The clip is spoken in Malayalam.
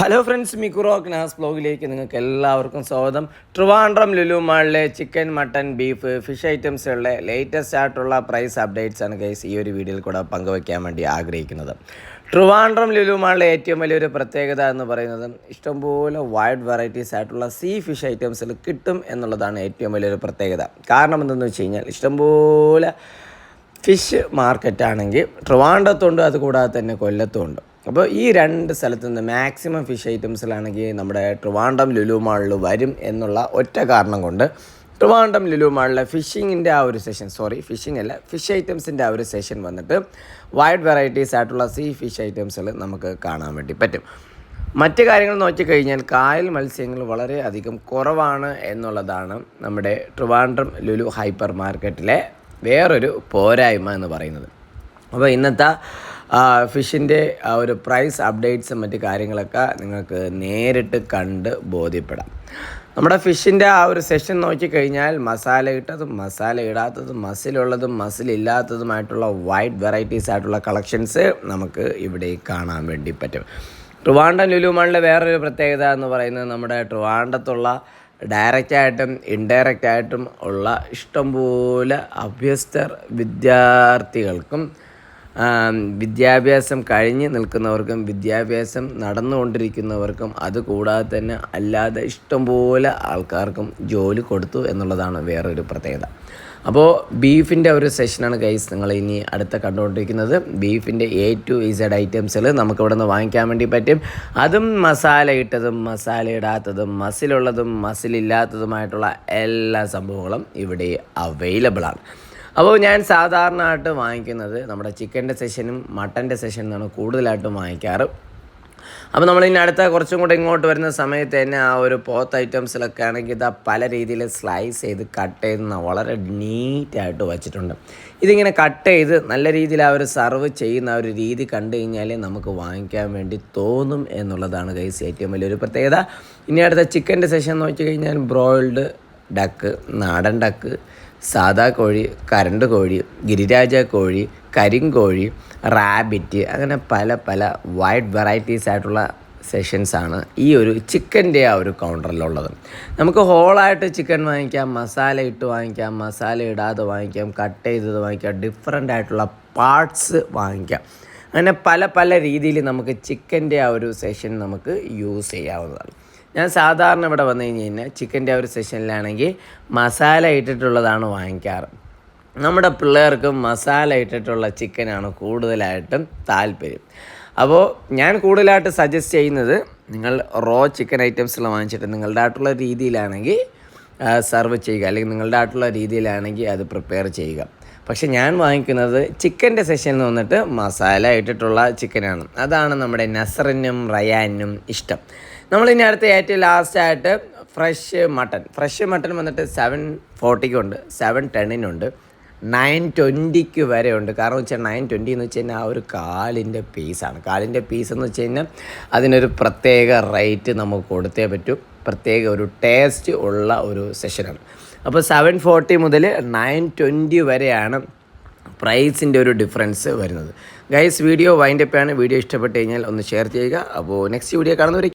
ഹലോ ഫ്രണ്ട്സ് മിക്കുറോ ക്നാസ് ബ്ലോഗിലേക്ക് നിങ്ങൾക്ക് എല്ലാവർക്കും സ്വാഗതം. ട്രിവാൻഡ്രം ലുലു മാളിലെ ചിക്കൻ മട്ടൻ ബീഫ് ഫിഷ് ഐറ്റംസുകളുടെ ലേറ്റസ്റ്റ് ആയിട്ടുള്ള പ്രൈസ് അപ്ഡേറ്റ്സ് ആണ് ഗൈസ് ഈ ഒരു വീഡിയോയിൽ കൂടെ പങ്കുവയ്ക്കാൻ വേണ്ടി ആഗ്രഹിക്കുന്നത്. ട്രിവാൻഡ്രം ലുലു മാളിലെ ഏറ്റവും വലിയൊരു പ്രത്യേകത എന്ന് പറയുന്നത് ഇഷ്ടംപോലെ വൈഡ് വെറൈറ്റീസ് ആയിട്ടുള്ള സീ ഫിഷ് ഐറ്റംസിൽ കിട്ടും എന്നുള്ളതാണ് ഏറ്റവും വലിയൊരു പ്രത്യേകത. കാരണം എന്തെന്ന് വെച്ച് കഴിഞ്ഞാൽ ഇഷ്ടംപോലെ ഫിഷ് മാർക്കറ്റാണെങ്കിൽ ട്രിവാൻഡ്രത്തുണ്ട് അതുകൂടാതെ തന്നെ കൊല്ലത്തുമുണ്ട്. അപ്പോൾ ഈ രണ്ട് സ്ഥലത്ത് നിന്ന് മാക്സിമം ഫിഷ് ഐറ്റംസിലാണെങ്കിൽ നമ്മുടെ ട്രിവാൻഡം ലുലു മാളിൽ വരും എന്നുള്ള ഒറ്റ കാരണം കൊണ്ട് ട്രിവാൻഡം ലുലു മാളിലെ ഫിഷിങ്ങിന്റെ ആ ഒരു സെഷൻ സോറി ഫിഷിംഗ് അല്ല ഫിഷ് ഐറ്റംസിന്റെ ആ ഒരു സെഷൻ വന്നിട്ട് വൈഡ് വെറൈറ്റീസ് ആയിട്ടുള്ള സീ ഫിഷ് ഐറ്റംസുകൾ നമുക്ക് കാണാൻ വേണ്ടി പറ്റും. മറ്റ് കാര്യങ്ങൾ നോക്കിക്കഴിഞ്ഞാൽ കായൽ മത്സ്യങ്ങൾ വളരെയധികം കുറവാണ് എന്നുള്ളതാണ് നമ്മുടെ ട്രിവാൻഡ്രം ലുലു ഹൈപ്പർ മാർക്കറ്റിലെ വേറൊരു പോരായ്മ എന്ന് പറയുന്നത്. അപ്പോൾ ഇന്നത്തെ ഫിഷിന്റെ ആ ഒരു പ്രൈസ് അപ്ഡേറ്റ്സും മറ്റ് കാര്യങ്ങളൊക്കെ നിങ്ങൾക്ക് നേരിട്ട് കണ്ട് ബോധ്യപ്പെടാം. നമ്മുടെ ഫിഷിന്റെ ആ ഒരു സെഷൻ നോക്കിക്കഴിഞ്ഞാൽ മസാല ഇട്ടതും മസാല ഇടാത്തതും മസിലുള്ളതും മസിലില്ലാത്തതുമായിട്ടുള്ള വൈഡ് വെറൈറ്റീസ് ആയിട്ടുള്ള കളക്ഷൻസ് നമുക്ക് ഇവിടെ കാണാൻ വേണ്ടി പറ്റും. ട്രിവാൻഡം ലുലുമാളിലെ വേറൊരു പ്രത്യേകത എന്ന് പറയുന്നത് നമ്മുടെ ട്രിവാൻഡത്തുള്ള ഡയറക്റ്റായിട്ടും ഇൻഡയറക്റ്റായിട്ടും ഉള്ള ഇഷ്ടംപോലെ അഭ്യസ്തർ വിദ്യാർത്ഥികൾക്കും വിദ്യാഭ്യാസം കഴിഞ്ഞ് നിൽക്കുന്നവർക്കും വിദ്യാഭ്യാസം നടന്നുകൊണ്ടിരിക്കുന്നവർക്കും അതുകൂടാതെ തന്നെ അല്ലാതെ ഇഷ്ടംപോലെ ആൾക്കാർക്കും ജോലി കൊടുത്തു എന്നുള്ളതാണ് വേറൊരു പ്രത്യേകത. അപ്പോൾ ബീഫിന്റെ ഒരു സെഷനാണ് ഗൈസ് നിങ്ങൾ ഇനി അടുത്ത കണ്ടുകൊണ്ടിരിക്കുന്നത്. ബീഫിന്റെ എ ടു ഇസഡ് ഐറ്റംസിൽ നമുക്ക് ഇവിടെ നിന്ന് വാങ്ങിക്കാൻ വേണ്ടി പറ്റും. അതും മസാല ഇട്ടതും മസാല ഇടാത്തതും മസിലുള്ളതും മസിലില്ലാത്തതുമായിട്ടുള്ള എല്ലാ സംഭവങ്ങളും ഇവിടെ അവൈലബിൾ ആണ്. അപ്പോൾ ഞാൻ സാധാരണയായിട്ട് വാങ്ങിക്കുന്നത് നമ്മുടെ ചിക്കന്റെ സെഷനും മട്ടന്റെ സെഷനുമാണ് കൂടുതലായിട്ടും വാങ്ങിക്കാറ്. അപ്പോൾ നമ്മൾ ഇനി അടുത്ത കുറച്ചും കൂടെ ഇങ്ങോട്ട് വരുന്ന സമയത്ത് തന്നെ ആ ഒരു പോത്ത് ഐറ്റംസിലൊക്കെ ആണെങ്കിൽ ഇതാ പല രീതിയിൽ സ്ലൈസ് ചെയ്ത് കട്ട് ചെയ്ത് വളരെ നീറ്റായിട്ട് വച്ചിട്ടുണ്ട്. ഇതിങ്ങനെ കട്ട് ചെയ്ത് നല്ല രീതിയിൽ ആ ഒരു സർവ് ചെയ്യുന്ന ആ ഒരു രീതി കണ്ടു കഴിഞ്ഞാൽ നമുക്ക് വാങ്ങിക്കാൻ വേണ്ടി തോന്നും എന്നുള്ളതാണ് കൈസ് ഏറ്റവും വലിയൊരു പ്രത്യേകത. ഇനി അടുത്ത ചിക്കന്റെ സെഷൻ നോക്കി കഴിഞ്ഞാൽ ബ്രോയിൽഡ് ഡക്ക് നാടൻ ഡക്ക് സാദാ കോഴി കരണ്ട് കോഴി ഗിരിരാജ കോഴി കരിങ്കോഴി റാബിറ്റ് അങ്ങനെ പല പല വൈഡ് വെറൈറ്റീസ് ആയിട്ടുള്ള സെഷൻസാണ് ഈ ഒരു ചിക്കന്റെ ആ ഒരു കൗണ്ടറിലുള്ളത്. നമുക്ക് ഹോളായിട്ട് ചിക്കൻ വാങ്ങിക്കാം മസാല ഇട്ട് വാങ്ങിക്കാം മസാല ഇടാതെ വാങ്ങിക്കാം കട്ട് ചെയ്തത് വാങ്ങിക്കാം ഡിഫറെന്റ് ആയിട്ടുള്ള പാർട്സ് വാങ്ങിക്കാം. അങ്ങനെ പല പല രീതിയിൽ നമുക്ക് ചിക്കന്റെ ആ ഒരു സെഷൻ നമുക്ക് യൂസ് ചെയ്യാവുന്നതാണ്. ഞാൻ സാധാരണ ഇവിടെ വന്നു കഴിഞ്ഞ് കഴിഞ്ഞാൽ ചിക്കന്റെ ഒരു സെഷനിലാണെങ്കിൽ മസാല ഇട്ടിട്ടുള്ളതാണ് വാങ്ങിക്കാറ്. നമ്മുടെ പിള്ളേർക്ക് മസാല ഇട്ടിട്ടുള്ള ചിക്കനാണ് കൂടുതലായിട്ടും താല്പര്യം. അപ്പോൾ ഞാൻ കൂടുതലായിട്ട് സജസ്റ്റ് ചെയ്യുന്നത് നിങ്ങൾ റോ ചിക്കൻ ഐറ്റംസുകൾ വാങ്ങിച്ചിട്ട് നിങ്ങളുടെ ആയിട്ടുള്ള രീതിയിലാണെങ്കിൽ സെർവ് ചെയ്യുക. അല്ലെങ്കിൽ നിങ്ങളുടെ ആയിട്ടുള്ള രീതിയിലാണെങ്കിൽ അത് പ്രിപ്പയർ ചെയ്യുക. പക്ഷെ ഞാൻ വാങ്ങിക്കുന്നത് ചിക്കന്റെ സെഷനിൽ വന്നിട്ട് മസാല ഇട്ടിട്ടുള്ള ചിക്കനാണ് അതാണ് നമ്മുടെ നസറിനും റയാനും ഇഷ്ടം. നമ്മളിനി അടുത്ത ഏറ്റവും ലാസ്റ്റായിട്ട് ഫ്രഷ് മട്ടൺ ഫ്രഷ് മട്ടൺ വന്നിട്ട് സെവൻ ഫോർട്ടിക്കുണ്ട് സെവൻ ടെണ്ണിനുണ്ട് നയൻ ട്വന്റിക്ക് വരെ ഉണ്ട്. കാരണം വെച്ചാൽ നയൻ ട്വന്റി എന്ന് വെച്ച് കഴിഞ്ഞാൽ ആ ഒരു കാലിന്റെ പീസാണ് കാലിന്റെ പീസ് എന്ന് വെച്ച് കഴിഞ്ഞാൽ അതിനൊരു പ്രത്യേക റേറ്റ് നമുക്ക് കൊടുത്തേ പറ്റൂ. പ്രത്യേക ഒരു ടേസ്റ്റ് ഉള്ള ഒരു സെഷനാണ് അപ്പോൾ സെവൻ ഫോർട്ടി മുതൽ നയൻ ട്വന്റി വരെയാണ് പ്രൈസിന്റെ ഒരു ഡിഫറൻസ് വരുന്നത്. ഗൈസ് വീഡിയോ വൈൻഡപ്പാണ് വീഡിയോ ഇഷ്ടപ്പെട്ട് കഴിഞ്ഞാൽ ഒന്ന് ഷെയർ ചെയ്യുക. അപ്പോൾ നെക്സ്റ്റ് വീഡിയോ കാണുന്നവരെ